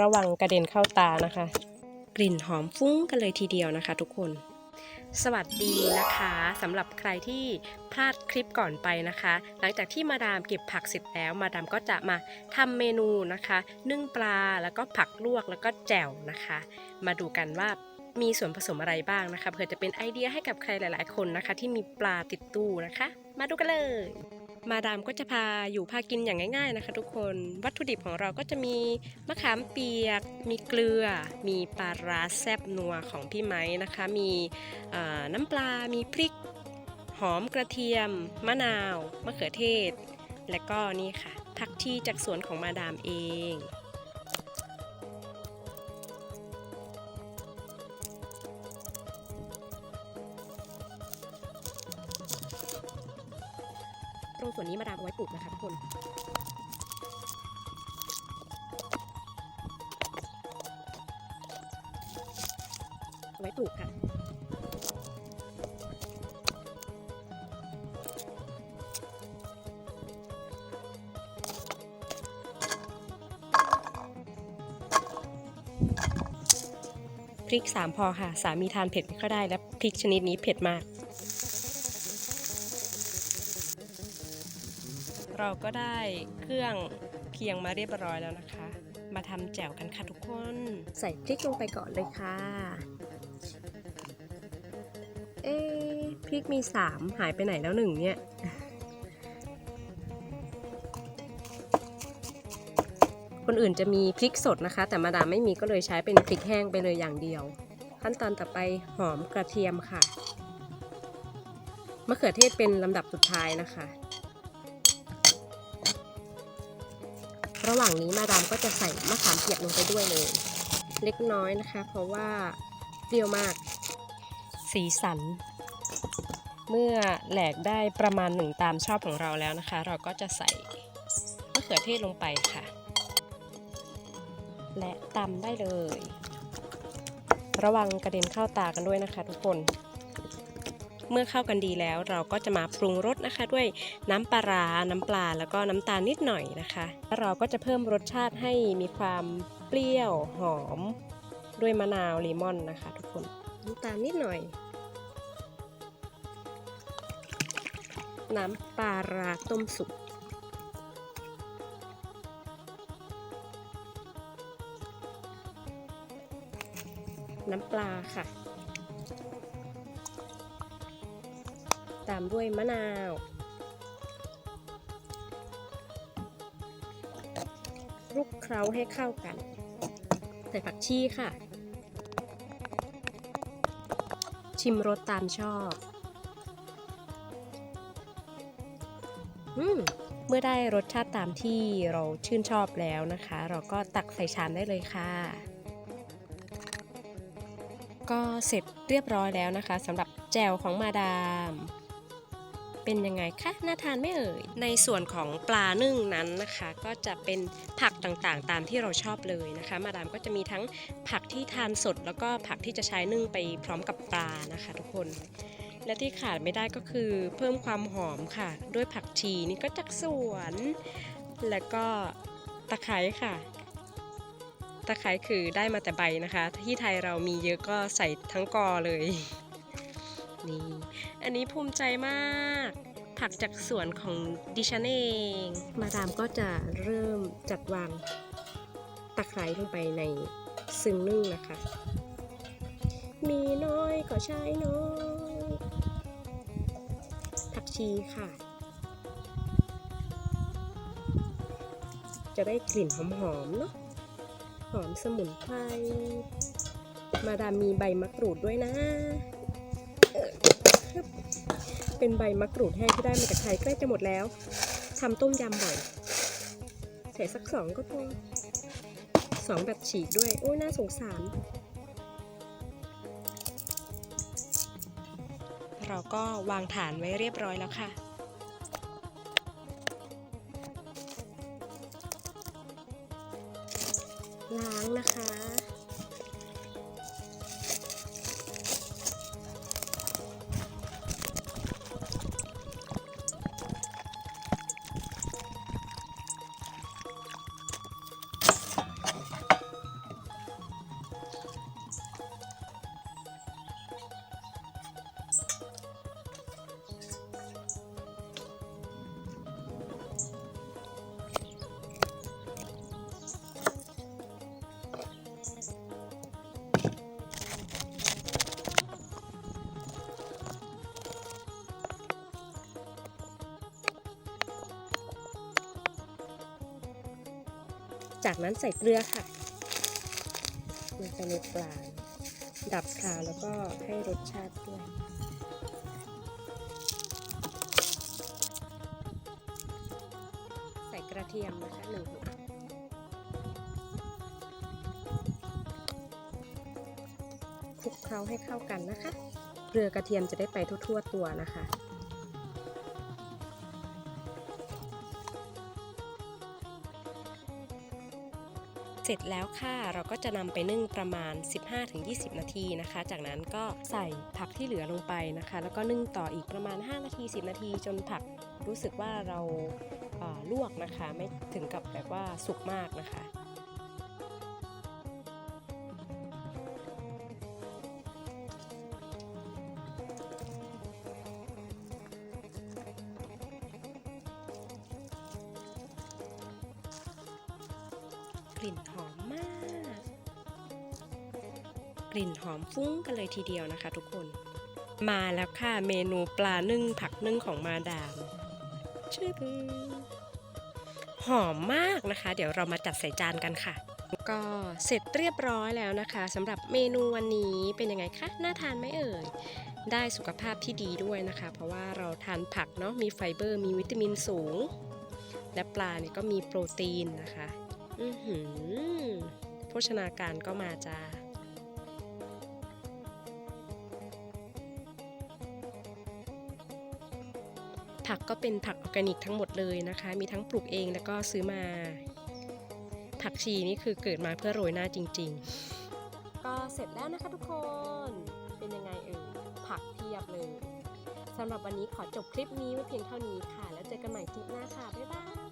ระวังกระเด็นเข้าตานะคะ กลิ่นหอมฟุ้งกันเลยทีเดียวนะคะ ทุกคนสวัสดีนะคะสำหรับใครที่พลาดคลิปก่อนไปนะคะ หลังจากที่มาดามเก็บผักเสร็จแล้ว มาดามก็จะมาทำเมนูนะคะ นึ่งปลาแล้วก็ผักลวกแล้วก็แจ่วนะคะ มาดูกันว่ามีส่วนผสมอะไรบ้างนะคะเผื่อจะเป็นไอเดียให้กับใครหลาย ๆ คนนะคะ ที่มีปลาติดตู้นะคะ มาดูกันเลย มาดามก็จะพาอยู่พากินอย่างง่าย ๆนะคะ ทุกคน วัตถุดิบของเราก็จะมีมะขามเปียก มีเกลือ มีปลาร้าแซบนัวของพี่ไม้นะคะ มีน้ำปลา มีพริก หอมกระเทียม มะนาว มะเขือเทศ และก็นี่ค่ะผักชีจากสวนของมาดามเอง ตรงส่วนนี้มาดามเอาไว้ปลูกนะคะทุกคนเอาไว้ปลูกค่ะพริกสามพอค่ะ สามีทานเผ็ดไม่ค่อยได้และพริกชนิดนี้เผ็ดมาก เราก็ได้เครื่องเคียงมาเรียบร้อยแล้วนะคะ มาทำแจ่วกันค่ะทุกคน ใส่พริกลงไปก่อนเลยค่ะ เอ๊พริกมีสามหายไปไหนแล้วหนึ่งเนี่ยคนอื่นจะมีพริกสดนะคะ แต่มาดามไม่มีก็เลยใช้เป็นพริกแห้งไปเลยอย่างเดียว ขั้นตอนต่อไปหอมกระเทียมค่ะมะเขือเทศเป็นลำดับสุดท้ายนะคะ ระหว่างนี้มาดามก็จะใส่มะขามเปียกลงไปด้วยเลย เล็กน้อยนะคะ เพราะว่าเปรี้ยวมาก สีสัน เมื่อแหลกได้ประมาณหนึ่งตามชอบของเราแล้วนะคะ เราก็จะใส่มะเขือเทศลงไปค่ะ และตำได้เลย ระวังกระเด็นเข้าตากันด้วยนะคะทุกคน เมื่อเข้ากันดีแล้ว เราก็จะมาปรุงรสนะคะ ด้วยน้ำปลาร้าน้ำปลาแล้วก็น้ำตาลนิดหน่อยนะคะแล้วเราก็จะเพิ่มรสชาติให้มีความเปรี้ยวหอม ด้วยมะนาวเลมอนนะคะ ทุกคนน้ำตาลนิดหน่อย น้ำปลาร้าต้มสุกน้ำปลาค่ะ ตามด้วยมะนาว คลุกเคล้าให้เข้ากัน ใส่ผักชีค่ะ ชิมรสตามชอบ อืมเมื่อได้รสชาติตามที่เราชื่นชอบแล้วนะคะ เราก็ตักใส่ชามได้เลยค่ะก็เสร็จเรียบร้อยแล้วนะคะสำหรับแจวของมาดาม เป็นยังไงคะน่าทานไหม่เอ่ย ในส่วนของปลานึ่งนั้นนะคะ ก็จะเป็นผักต่างๆ ตามที่เราชอบเลยนะคะ มาดามก็จะมีทั้งผักที่ทานสด แล้วก็ผักที่จะใช้นึ่งไปพร้อมกับปลานะคะ ทุกคน และที่ขาดไม่ได้ก็คือเพิ่มความหอมค่ะ ด้วยผักชีนี่ก็จากสวน แล้วก็ตะไคร้ค่ะตะไคร้คือได้มาแต่ใบนะคะ ที่ไทยเรามีเยอะก็ใส่ทั้งกอเลย นี่อันนี้ภูมิใจมาก ผักจากสวนของดิฉันเอง มาดามก็จะเริ่มจัดวางตะไคร้ลงไปในซึ่งนึ่งนะคะ มีน้อยก็ใช้น้อยผักชีค่ะ จะได้กลิ่นหอมๆเนาะหอมสมุนไพรมาดามมีใบมะกรูดด้วยนะ เป็นใบมะกรูดแห้งที่ได้มาจากไทยใกล้จะหมดแล้ว ทำต้มยำบ่อย ใส่สักสองก็พอสองแบบฉีกด้วย โอ้ยน่าสงสาร เราก็วางฐานไว้เรียบร้อยแล้วค่ะล้างนะคะ จากนั้นใส่เกลือค่ะลงไปในปลาดับคาวแล้วก็ให้รสชาติด้วยใส่กระเทียมนะคะหนึ่งหัวคลุกเคล้าให้เข้ากันนะคะ เกลือกระเทียมจะได้ไปทั่วๆตัวนะคะ ร็จแล้วค่ะ เราก็จะนำไปนึ่งประมาณ 15-20 นาทีนะคะ จากนั้นก็ใส่ผักที่เหลือลงไปนะคะ แล้วก็นึ่งต่ออีกประมาณ 5 นาที 10 นาที จนผักรู้สึกว่าเราลวกนะคะ ไม่ถึงกับแบบว่าสุกมากนะคะ กลิ่นหอมมาก กลิ่นหอมฟุ้งกันเลยทีเดียวนะคะทุกคน มาแล้วค่ะเมนูปลานึ่งผักนึ่งของมาดามชื่อหอมมากนะคะ เดี๋ยวเรามาจัดใส่จานกันค่ะ ก็เสร็จเรียบร้อยแล้วนะคะสำหรับเมนูวันนี้เป็นยังไงคะน่าทานไหมเอ่ยได้สุขภาพที่ดีด้วยนะคะ เพราะว่าเราทานผักเนาะมีไฟเบอร์ มีวิตามินสูง และปลาเนี่ยก็มีโปรตีนนะคะ อือหือโภชนาการก็มาจ้าผักก็เป็นผักออร์แกนิกทั้งหมดเลยนะคะ มีทั้งปลูกเองแล้วก็ซื้อมา ผักชีนี่คือเกิดมาเพื่อโรยหน้าจริง ๆ ก็เสร็จแล้วนะคะทุกคน เป็นยังไงเอ่ย ผักเพียบเลยสำหรับวันนี้ขอจบคลิปนี้ไว้เพียงเท่านี้ค่ะ แล้วเจอกันใหม่คลิปหน้าค่ะ บ๊ายบาย